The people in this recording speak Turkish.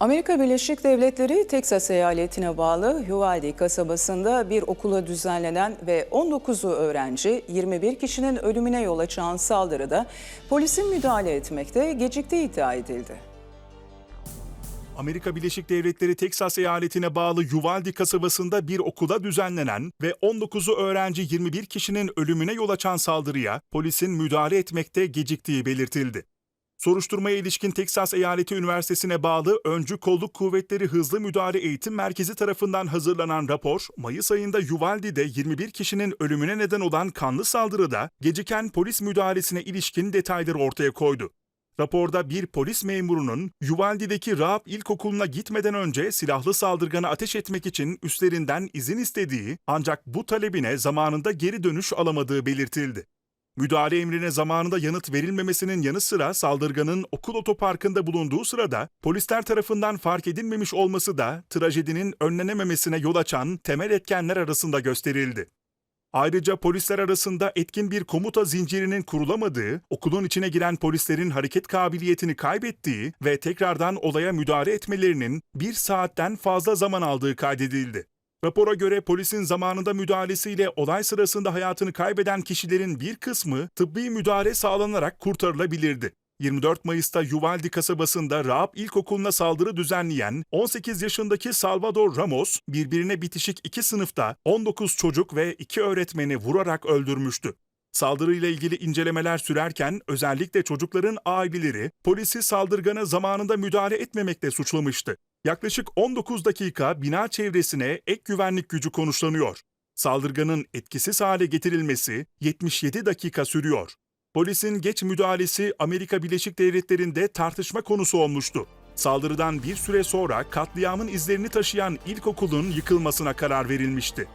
Amerika Birleşik Devletleri Teksas eyaletine bağlı Uvalde kasabasında bir okula düzenlenen ve 19'u öğrenci 21 kişinin ölümüne yol açan saldırıda polisin müdahale etmekte geciktiği iddia edildi. Amerika Birleşik Devletleri Teksas eyaletine bağlı Uvalde kasabasında bir okula düzenlenen ve 19'u öğrenci 21 kişinin ölümüne yol açan saldırıya polisin müdahale etmekte geciktiği belirtildi. Soruşturmaya ilişkin Teksas Eyaleti Üniversitesi'ne bağlı Öncü Kolluk Kuvvetleri Hızlı Müdahale Eğitim Merkezi tarafından hazırlanan rapor, Mayıs ayında Uvalde'de 21 kişinin ölümüne neden olan kanlı saldırıda geciken polis müdahalesine ilişkin detayları ortaya koydu. Raporda bir polis memurunun Uvalde'deki Raab İlkokulu'na gitmeden önce silahlı saldırgana ateş etmek için üstlerinden izin istediği ancak bu talebine zamanında geri dönüş alamadığı belirtildi. Müdahale emrine zamanında yanıt verilmemesinin yanı sıra saldırganın okul otoparkında bulunduğu sırada polisler tarafından fark edilmemiş olması da trajedinin önlenememesine yol açan temel etkenler arasında gösterildi. Ayrıca polisler arasında etkin bir komuta zincirinin kurulamadığı, okulun içine giren polislerin hareket kabiliyetini kaybettiği ve tekrardan olaya müdahale etmelerinin bir saatten fazla zaman aldığı kaydedildi. Rapora göre polisin zamanında müdahalesiyle olay sırasında hayatını kaybeden kişilerin bir kısmı tıbbi müdahale sağlanarak kurtarılabilirdi. 24 Mayıs'ta Uvalde kasabasında Raab İlkokulu'na saldırı düzenleyen 18 yaşındaki Salvador Ramos, birbirine bitişik iki sınıfta 19 çocuk ve 2 öğretmeni vurarak öldürmüştü. Saldırıyla ilgili incelemeler sürerken özellikle çocukların aileleri polisi saldırgana zamanında müdahale etmemekle suçlamıştı. Yaklaşık 19 dakika bina çevresine ek güvenlik gücü konuşlanıyor. Saldırganın etkisiz hale getirilmesi 77 dakika sürüyor. Polisin geç müdahalesi Amerika Birleşik Devletleri'nde tartışma konusu olmuştu. Saldırıdan bir süre sonra katliamın izlerini taşıyan ilkokulun yıkılmasına karar verilmişti.